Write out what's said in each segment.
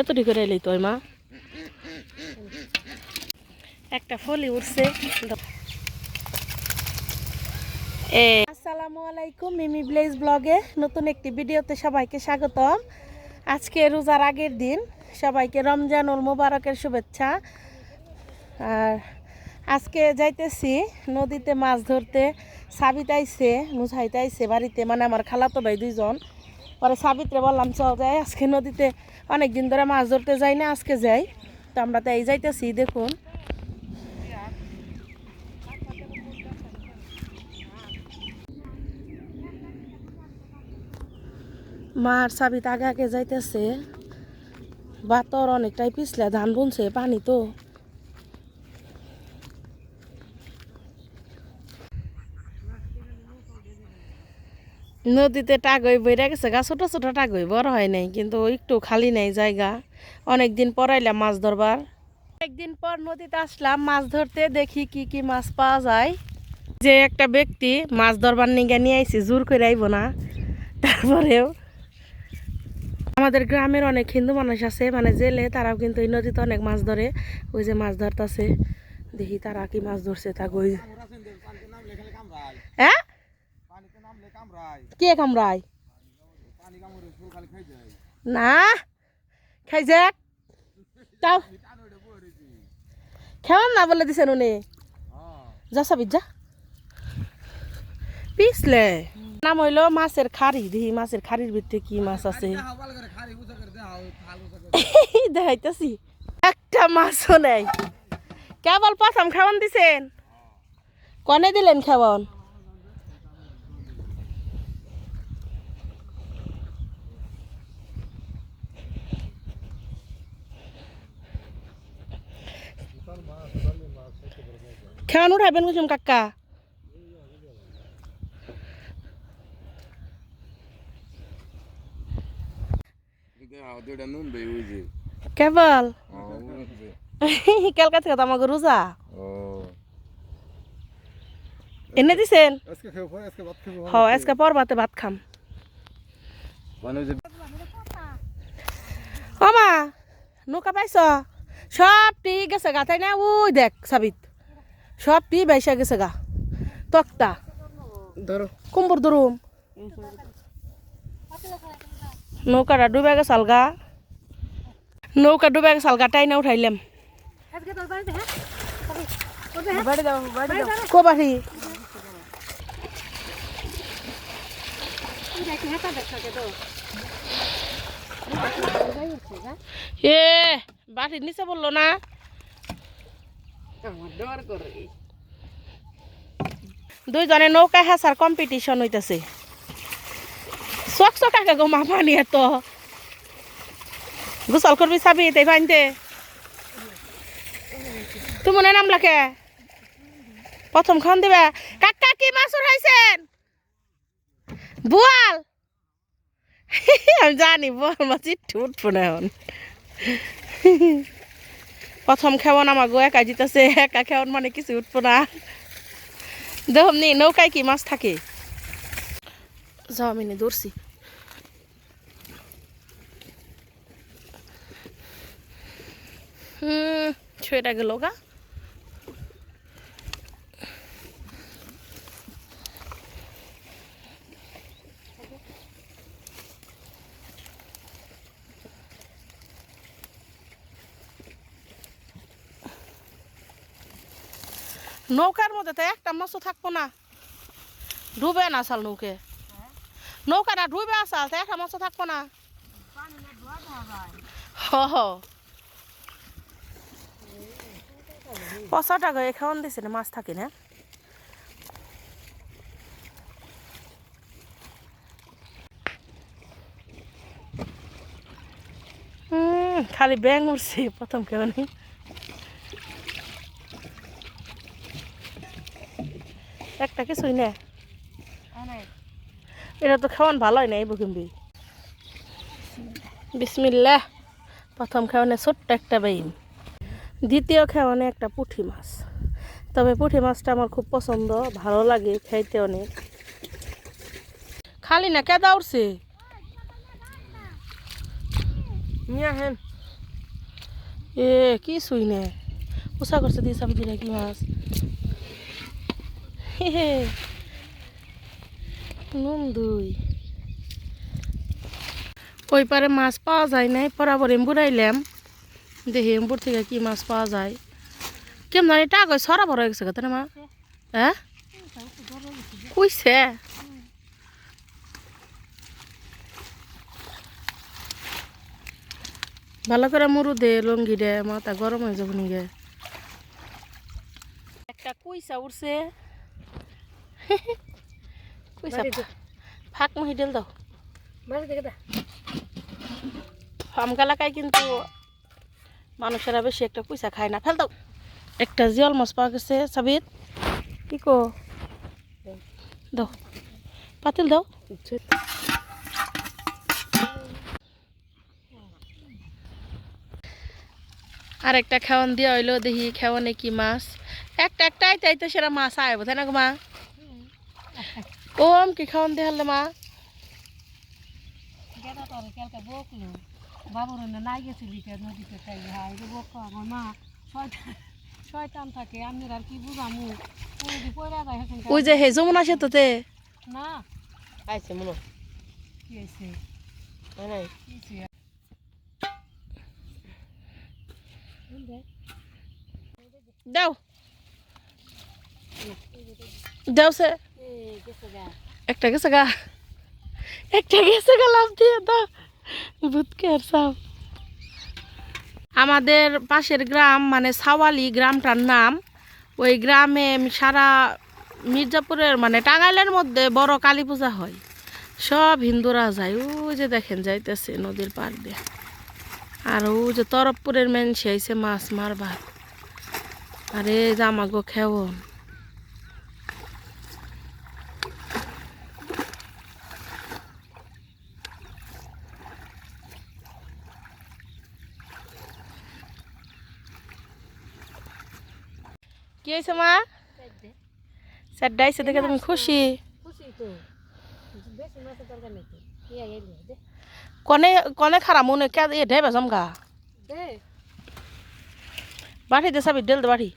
এতটি করে এলি তোর মা। একটা ফলি উঠছে। আসসালামু আলাইকুম, মিমি ব্লেজ ব্লগে নতুন একটি ভিডিওতে সবাইকে স্বাগতম। আজকে রোজার আগের দিন, সবাইকে রমজান রমজানুল মোবারকের শুভেচ্ছা। আর আজকে যাইতেছি নদীতে মাছ ধরতে। সাবিত আইছে মুসাইতে আইছে বাড়িতে মানে আমার খালাতো ভাই দুইজন। পরে সাবিত্রে বললাম চল যাই, আজকে নদীতে অনেক দিন ধরে মাছ ধরতে যাই না, আজকে যাই। তো আমরা তো এই যাইতেছি, দেখুন। মার সাবিত আগে আগে যাইতেছে। বাতর অনেকটাই পিছলে, ধান বুনছে, পানি তো। নদীতে টাগই বইরা গেছে, গা ছোট ছোট টাগই বড় হয় নাই, কিন্তু একটু খালি নাই জায়গা। অনেক দিন পর আইলাম মাছ ধরবার। একদিন পর নদীতে আসলাম, মাছ ধরতে দেখি কি কি মাছ পাওয়া যায়। যে একটা ব্যক্তি মাছ ধরবার নিগে নিয়ে আইছি, জোর করে আইব না। তারপরেও আমাদের গ্রামের অনেক হিন্দু মানুষ আছে মানে জেলে তারাও কিন্তু এই নদীতে অনেক মাছ ধরে, ওই যে মাছ ধরতেছে। দেখি তারা কি মাছ ধরছে তা কই। হ্যাঁ? কে কামড়ায়? না খাই যাক তাও। খেওয়ান না বলে দিছেন উনি। যা সাবিত যা। পিছলে। নাম হইল মাছের খাড়ি। দেখি মাছের খাড়ির ভিতরে কি মাছ আছে। দেখাইতেছি। একটা মাছও নেই। কেবল প্রথম খাওয়ান দিছেন। কনে দিলেন খাওয়ান? খাওয়ান উঠাইবেন কুসুম কাকা কেবল। কালকা থেকে তো আমাকে রোজা এনে দিছেন আজকে পরে ভাত হ ভাত খাম যে নৌকা পাইছ সব টি গেছে গা তাই না ওই দেখ সাবিত সব টি বাইসা গেছে গা। তক্তা। ধরো। কুম্বর ধরুম নৌকাটা ডুবে গেছে আলগা। নৌকা ডুবে গেছে আলগা টাই না উঠাইলাম। বাড়ি দাও বাড়ি দাও কো বাড়ি এ বাড়ির নিচে বলল না। দুইজনে নৌকা হেসার কম্পিটিশন হইতেছে। চক চকাকে গো মা পানি এত গোসল করবি চাবি তাই পানিতে তুমি মনে নাম লাগে? প্রথম খন দিবা। কাকা কি মাছ উঠাইছেন বোয়াল? আমি জানি বোয়াল মাছ উঠবো না এখন। প্রথম খেবন আমার গো একা জিতেছে, একা খেবন মানে কিছু উঠবো না। দেখুন নৌকায় কি মাছ থাকে? যাও, আমি ধরছি হুম ছয়টা গেল গা। নৌকার মধ্যে তো একটা মাছও থাকব না। ডুবে না আসাল নৌকে। নৌকাটা ডুবে আসাল তো একটা মাছও থাকব না। হ পচা টাকা এখন দিছে না, মাছ থাকে না। খালি ব্যাং উঠছে প্রথম কেউ নেই। একটা কিছুই না এটা তো খাওয়ান ভালো হয় না এই বুকিম্বি বিসমিল্লাহ প্রথম খাওয়ানে ছোট্ট একটা বেইন। দ্বিতীয় খাওয়ানে একটা পুঁটি মাছ। তবে পুঁটি মাছটা আমার খুব পছন্দ ভালো লাগে খাইতে অনেক। খালি না কেদা উঠছে হেন। এ কি শুই নে উষা করছে দিয়ে দিলে কি মাছ। হে হে। নুন দুই। ওই পারে মাছ পাওয়া যায় নাই বরাবর এম্বুরাইলাম দেখি এম্বুর থেকে কি মাছ পাওয়া যায়। কেমন টাকা ওই সরা বড় গেছে কথা না মা? হ্যাঁ? কুইছে? ভালো করে মুরু দে, লঙ্গি দে, মাথা গরম হয়ে যাব নিগে একটা কুইসা উঠছে কুইসা ফাঁক মহি ডেল দাও। ফার্ম এলাকায় কিন্তু মানুষেরা বেশি একটা পয়সা খায় না। ফেল দাও। একটা জিয়ল মাছ পাওয়া গেছে সাবিত। কি কো? দাও। পাতিল দাও। আর একটা খাওয়ান দিয়া হইল দেখি খাওয়ানে কি মাছ? একটা একটাই তাই তো সেরা মাছ আয় বোধ না গো মা? ওম কি খাওয়ান দিয়ে হলে মা। গেদা তোর কালকে বকলো। বাবুর না নাই গেছিলি কে নদীতে তাই হাই রে বক আমার মা। শয়তান থাকে আমি আর কি বুঝামু? পুরি পয়রা যায় ওই যে হে যমুনা সেতুতে না। আইছে মনো। কি হইছে? নাই নাই। কি দাও। দাও সে। একটা গেছে একটা গা লাভ দিয়ে দাও ভূতকে আর সাপ আমাদের পাশের গ্রাম মানে সাওয়ালি গ্রামটার নাম, ওই গ্রামে সারা মির্জাপুরের মানে টাঙ্গাইলের মধ্যে বড় কালী পূজা হয়। সব হিন্দুরা যায়। ওই যে দেখেন, যাইতেছে নদীর পার দিয়ে। আর ও যে তরফপুরের মেনসি আইছে মাছ মারবার। আরে জামাগো খেওন। কি হয়েছে মা? স্যার ডাইছে দেখে তুমি খুশি? কনে কনে খারাপ, মনে কে এ ঢেবে জমগা। বাড়ি দে সাবি ডেল দে বাড়ি।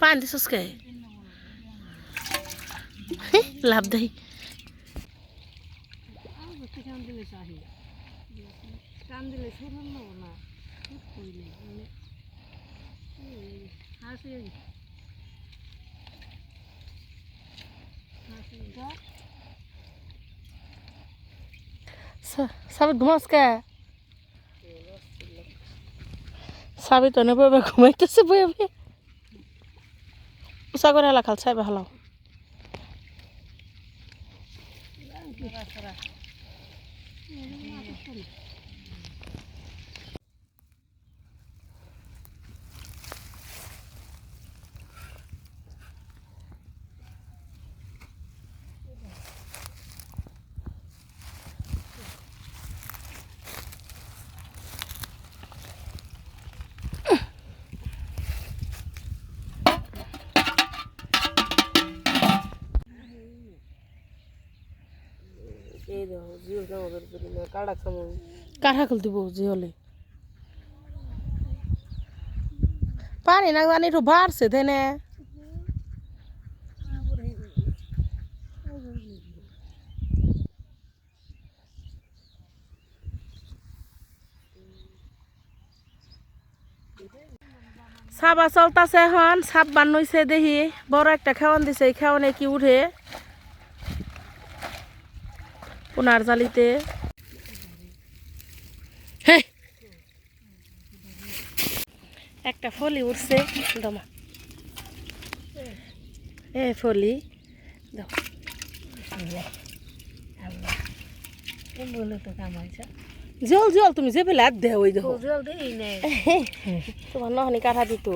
পান দিছস কে লাভ দেই আমি বুঝতে কান দিলে চাহি কান দিলে শুরু নেব না খুব কইলে মানে হাসি হাসি যা সাবি ঘুমাস কে সাবি তো নেবে ঘুমাইতেছে বয়ে বয়ে উষা করে হেলা খাল সাইবে হলাও 是的。কাঠা খুল দিব হলে। পানি না জানি একটু বাড়ছে তাই না। সাবা চলতাছে এখন সাপ বানুইছে দেখি বড় একটা খাওয়ান দিছে, এই খাওয়ানে কি উঠে? পুনার জালিতে হে একটা ফলি উঠছে দমা। এ ফলি বলে জল জল তুমি যে ফেলে হাত ওই দেখো। জল দেই নে। তোমার নহনি কাঠা দিত।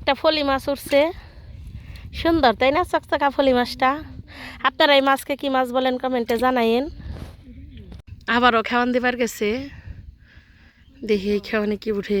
একটা ফলি মাছ উঠছে সুন্দর তাই না? চকচকা ফলি মাছটা। আপনারা এই মাছকে কি মাছ বলেন? কমেন্টে জানাইন আবারও খাওয়ান দিবার গেছে। দেখি এই খাওয়ানে কি উঠে।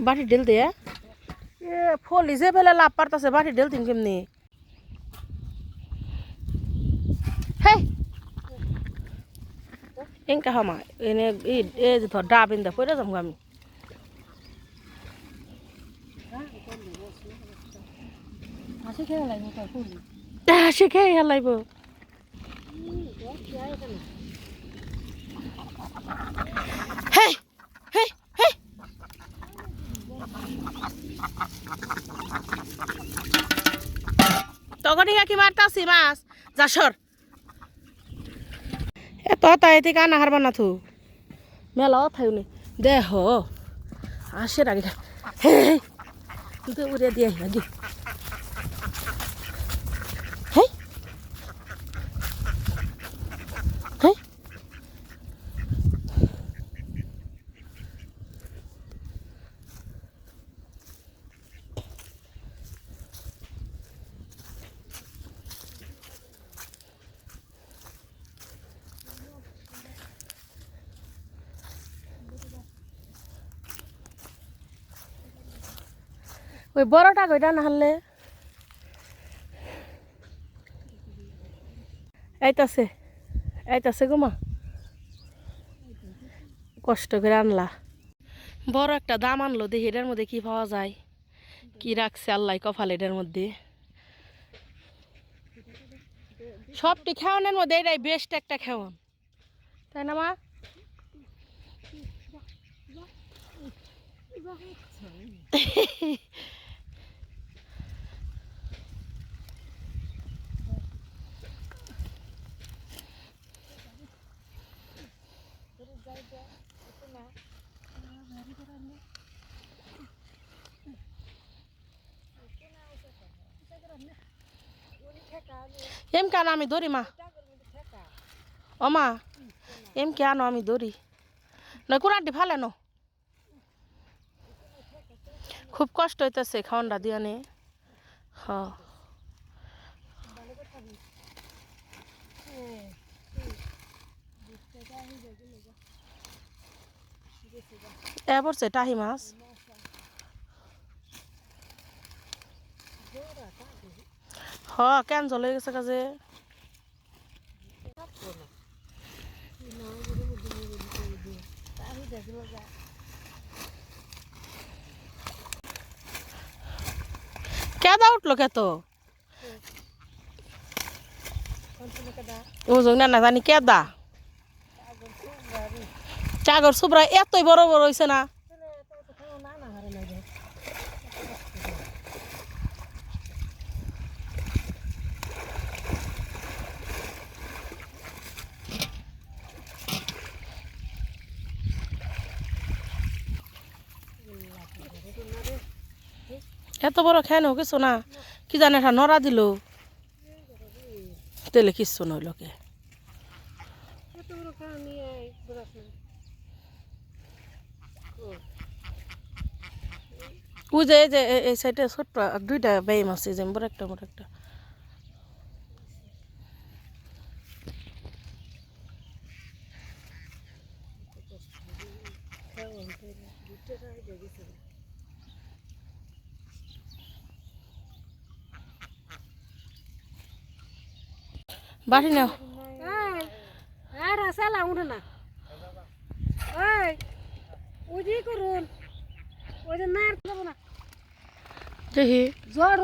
বাটি ঢেল দে এ ফলি যে ফেলে লাভ পারতাছে বাটি ঢেল তিন কেমনি হে এনকা হামা এনে এই এই যে ধর ডাব ইন্দা পড়ে যাম আমি হাসি খেয়ে লাগবে তোর ফুলি সে খেয়ে হেলাইব হেই হেই হেই তখনই কি মারতাছি মাছ? যাসর এত তাই থেকে আনা হারবা না থু মেলা থাইনি দেহ আসে রাগে তুই তো উড়িয়ে দিয়ে আগে ওই বড়টা কইটা না হারলে এইতাছে এইতাছে গো মা। কষ্ট করে আনলা। বড় একটা দাম আনলো দেখি এটার মধ্যে কি পাওয়া যায়। কি রাখছে আল্লাহ কপাল এটার মধ্যে। সবটি খাওয়ানোর মধ্যে এটাই বেস্ট একটা খাওয়ান। তাই না মা? এম কেন আমি ধরি, মা? ও, মা, এম কেন আমি ধরি? না ফালে ন। খুব কষ্ট হইতেছে খাওয়ানটা দিয়া নে। হ। এ পড়ছে টাহি মাছ। হ, কেন জলে গেছে কাজে? কেদা উঠল কে না জানি কেদা? চাগর সুবরা, এতই বড় বড় হয়েছে না। এত বড় খেয়ে নেও কিছু না। কি জানে এটা নড়া দিল। তেলে কিচ্ছু নইল কে ওই যে, এই যে, এই সাইডে ছোট্ট দুইটা বেম আছে, যে বড় একটা বড় একটা। বাড়ি নাও। আর সালা উঠে না। ওই করুন। ওই যে না যাব না। দেখি। জ্বর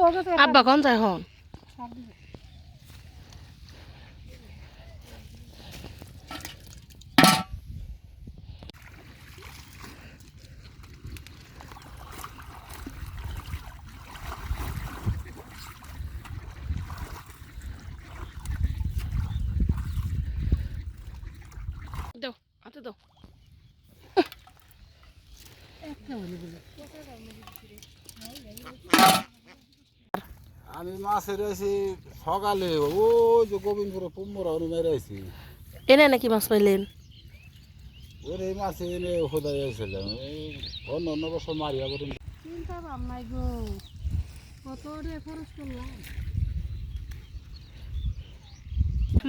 আব্বা কন যায় হন দাও হাতে দাও আমি মাছে রয়েছি সকালে। যে গোবিন্দপুরে এনে নাকি মাছ পাইলেন ওর এই এনে খোদাই এসেছিলাম অন্য অন্য বছর মারিয়া বলুন চিন্তা ভাবনাই গো কত রে খরচ করলাম।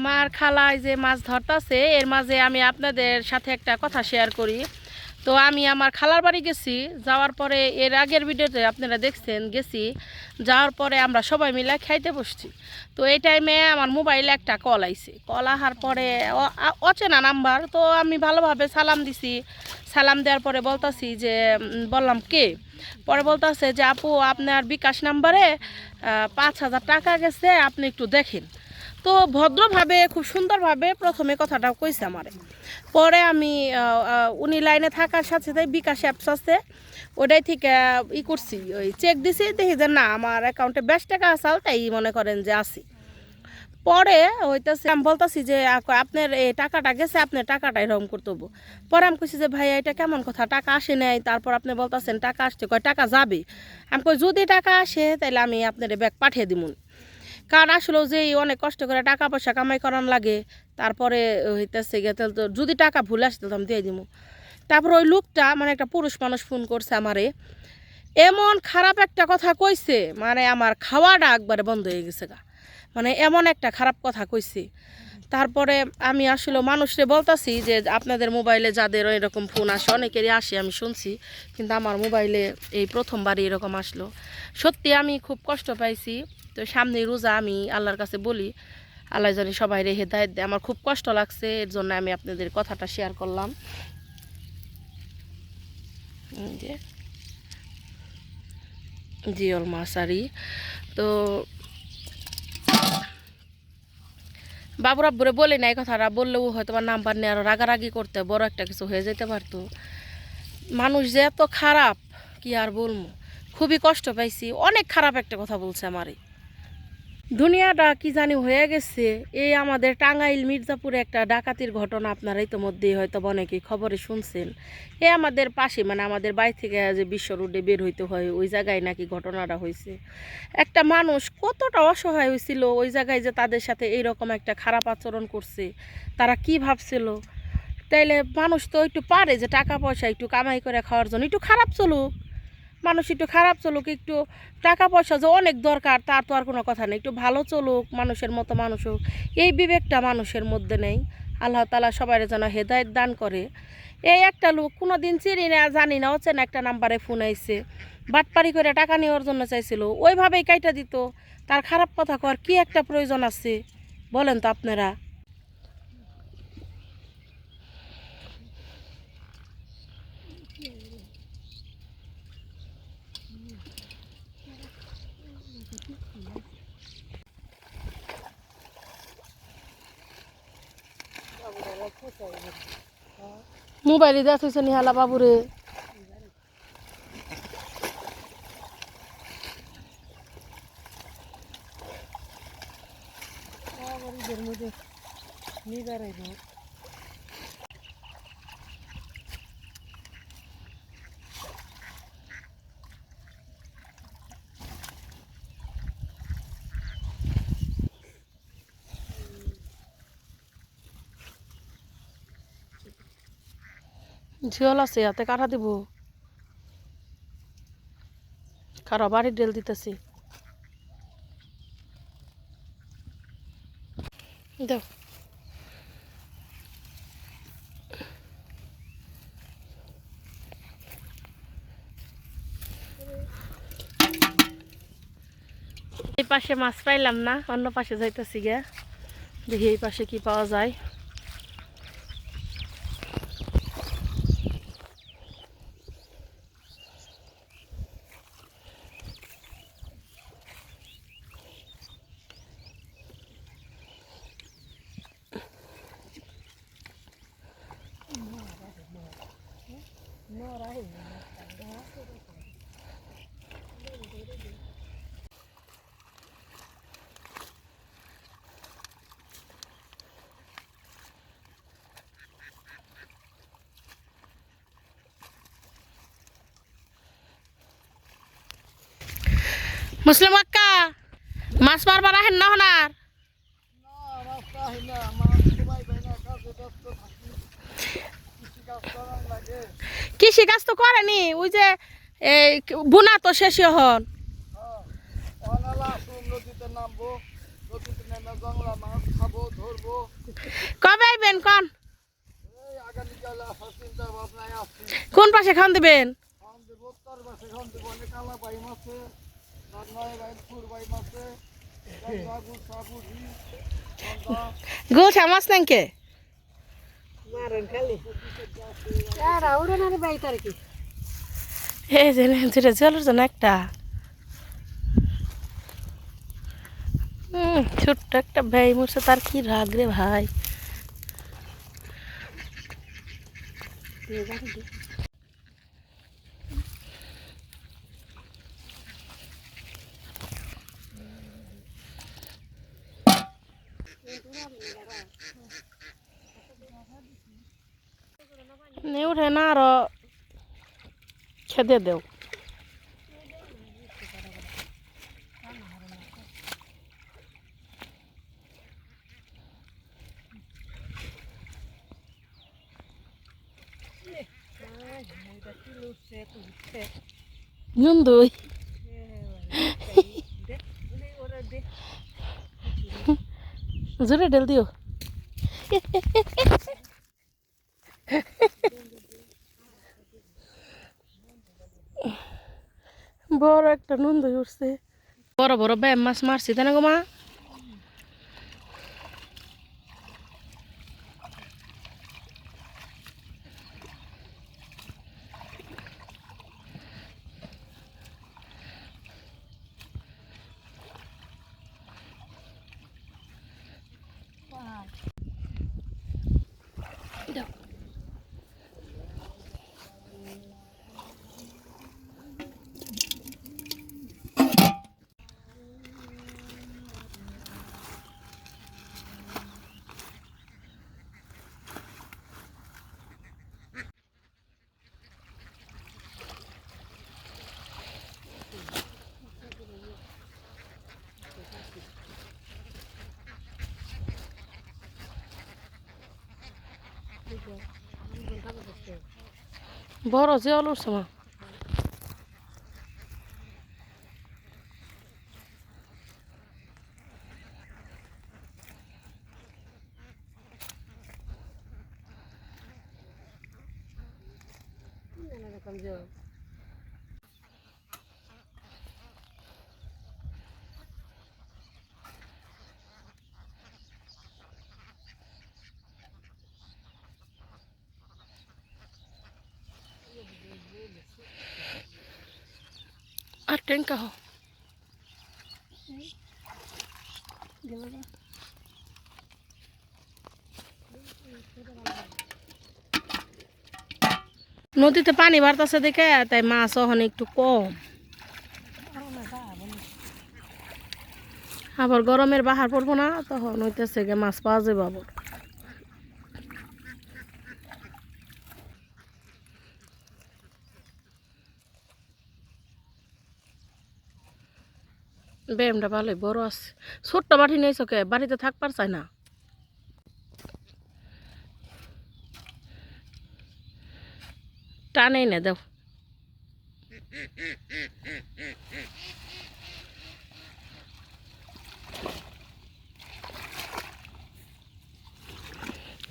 মার খালায় যে মাছ ধরতাছে এর মাঝে আমি আপনাদের সাথে একটা কথা শেয়ার করি। তো আমি আমার খালার বাড়ি গেছি যাওয়ার পরে এর আগের ভিডিওতে আপনারা দেখছেন গেছি। যাওয়ার পরে আমরা সবাই মিলে খাইতে বসছি। তো এই টাইমে আমার মোবাইলে একটা কল আইছে। কল আহার পরে অচেনা নাম্বার তো আমি ভালোভাবে সালাম দিছি। সালাম দেওয়ার পরে বলতাছি যে বললাম, কে? পরে বলতাছে যে, আপু, আপনার বিকাশ নাম্বারে পাঁচ হাজার টাকা গেছে, আপনি একটু দেখেন। তো ভদ্রভাবে, খুব সুন্দরভাবে প্রথমে কথাটা কইছে আমারে। পরে আমি উনি লাইনে থাকার সাথে সাথে বিকাশ অ্যাপস আছে। ওটাই থেকে, ই করছি, ওই চেক দিছি, দেখি যে না, আমার অ্যাকাউন্টে বেশ টাকা আসাল তাই মনে করেন যে আসি পরে হইতেছে, আমি বলতেছি যে আপনার এই টাকাটা গেছে, আপনার টাকাটা এরকম করতে হব পরে আমি কইছি যে, ভাইয়া, এটা কেমন কথা? টাকা আসে নাই। তারপর আপনি বলতেছেন, টাকা আসছে। কয়, টাকা যাবে। আমি কই, যদি টাকা আসে তাহলে আমি আপনার ব্যাগ পাঠিয়ে দিমুন। কারণ আসলেও যে অনেক কষ্ট করে টাকা পয়সা কামাই করান লাগে, তারপরে হইতেছে তাহলে তো যদি টাকা ভুলে আসতে তো আমি দিয়ে দিব তারপর ওই লোকটা মানে একটা পুরুষ মানুষ ফোন করছে আমারে। এমন খারাপ একটা কথা কইছে মানে আমার খাওয়াটা একবারে বন্ধ হয়ে গেছে গা। মানে এমন একটা খারাপ কথা কইছে। তারপরে আমি আসলে মানুষরে বলতাছি যে আপনাদের মোবাইলে যাদের এরকম ফোন আসে, অনেকেরই আসে, আমি শুনছি, কিন্তু আমার মোবাইলে এই প্রথমবারই এরকম আসলো। সত্যি আমি খুব কষ্ট পাইছি। তো সামনে রোজা আমি আল্লাহর কাছে বলি, আল্লাহ জানি সবাই রে হেদায়ত দেয়। আমার খুব কষ্ট লাগছে, এর জন্য আমি আপনাদের কথাটা শেয়ার করলাম। যে, জিওল মাসারি তো বাবুরা আব্বুরে বলে না এই কথাটা, বললেও হয়তো বা নাম্বার নিয়ে আরও রাগারাগি করতে, বড় একটা কিছু হয়ে যেতে পারতো। মানুষ যে এত খারাপ, কি আর বলব? খুবই কষ্ট পাইছি, অনেক খারাপ একটা কথা বলছে আমারে। দুনিয়াটা কি জানি হয়ে গেছে। এই আমাদের টাঙ্গাইল, মির্জাপুরে একটা ডাকাতির ঘটনা আপনারা ইতোমধ্যেই হয়তো অনেকেই খবরে শুনছেন। এ আমাদের পাশে মানে আমাদের বাড়ি থেকে যে বিশ্ব রোডে বের হইতে হয়, ওই জায়গায় নাকি ঘটনাটা হয়েছে। একটা মানুষ কতটা অসহায় হয়েছিল, ওই জায়গায় যে তাদের সাথে এইরকম একটা খারাপ আচরণ করছে, তারা কি ভাবছিল? তাইলে মানুষ তো একটু পারে যে টাকা পয়সা একটু কামাই করে খাওয়ার জন্য, একটু খারাপ চলুক। মানুষ একটু খারাপ চলুক, একটু টাকা পয়সা যে অনেক দরকার, তার তো আর কোনো কথা নেই। একটু ভালো চলুক, মানুষের মতো মানুষ হোক। এই বিবেকটা মানুষের মধ্যে নেই। আল্লাহ তালা সবাই যেন হেদায়ত দান করে। এই একটা লোক কোনো দিন চিনি না, জানি না, অচেনা একটা নাম্বারে ফোন আইছে। বাটপাড়ি করে টাকা নেওয়ার জন্য চাইছিল, ওইভাবেই কাইটা দিত। তার খারাপ কথা কর কি একটা প্রয়োজন আছে? বলেন তো আপনারা। মোবাইলে দেখেছে নিহালা বাবুরে। ঝিওল আছে, হাতে কাটা দিব। কারও বাড়ি ডেল দিতেছি। দেখ এই পাশে মাছ পাইলাম না, অন্য পাশে যাইতেছি গে দেখি এই পাশে কি পাওয়া যায়। মুসলিম আক্কা, মাছ মারবার আহেন না হনার? কৃষি কাজ তো করেনি, ওই যে, এই বুনা তো শেষ হন। কবে আইবেন কন? কোন পাশে খান দিবেন? গোছা মাছ নাকি এই যে যেটা জন্য একটা। ছোট্ট একটা ভাই মরছে, তার কি রাগ রে ভাই? উঠে না আরও খেদে দেও। নুন দই জোরে ঢেল দিও। বড় একটা নুন দই উঠছে। বড় বড় ব্যায়াম মাছ মারছি তাই না গো মা? বড় জল উঠছে মা টেঙ্কা হো। নদীতে পানি বাড়তেছে দেখে, তাই মাছ ওখানে একটু কম। আবার গরমের বাহার পড়ব না, তখন হইতেছে গে মাছ পাওয়া যাবে আবার। ব্যায়ামটা ভালোই বড় আছে। ছোট্ট বাটি নেই চোখে বাড়িতে থাকবার চাই না। টানেই না দাও।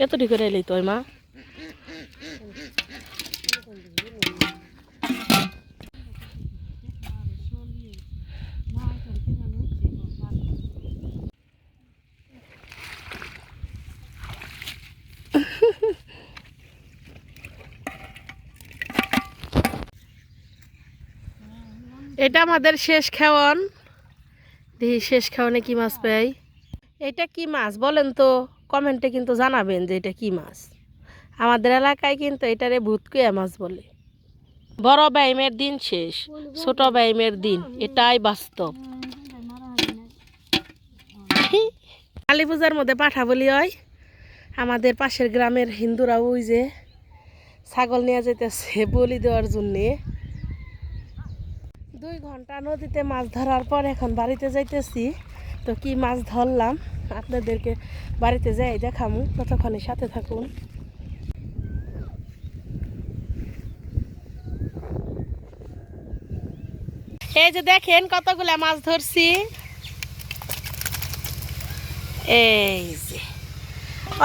এতটি করে এলি তোর মা মা তার কি জানো এটা আমাদের শেষ খাওয়ান। দেখি শেষ খাওয়ানে কি মাছ পাই। এটা কি মাছ বলেন তো? কমেন্টে কিন্তু জানাবেন যে এটা কি মাছ। আমাদের এলাকায় কিন্তু এটারে ভূতকুয়া মাছ বলে। বড় ব্যায়ামের দিন শেষ, ছোট ব্যায়ামের দিন। এটাই বাস্তব। কালী পূজার মধ্যে পাঠা বলি হয়। আমাদের পাশের গ্রামের হিন্দুরা ওই যে ছাগল নিয়ে যেতেছে বলি দেওয়ার জন্যে। দুই ঘণ্টা নদীতে মাছ ধরার পর এখন বাড়িতে যাইতেছি। তো কি মাছ ধরলাম? আপনাদেরকে বাড়িতে যাই দেখামু। ততক্ষণে সাথে থাকুন। এই যে দেখেন কতগুলা মাছ ধরছি। এই যে।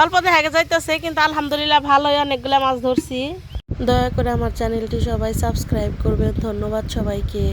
অল্প দেখা যাইতেছে, কিন্তু আলহামদুলিল্লাহ ভালোই অনেকগুলা মাছ ধরছি। দয়া করে আমার চ্যানেলটি সবাই সাবস্ক্রাইব করবেন। ধন্যবাদ সবাইকে।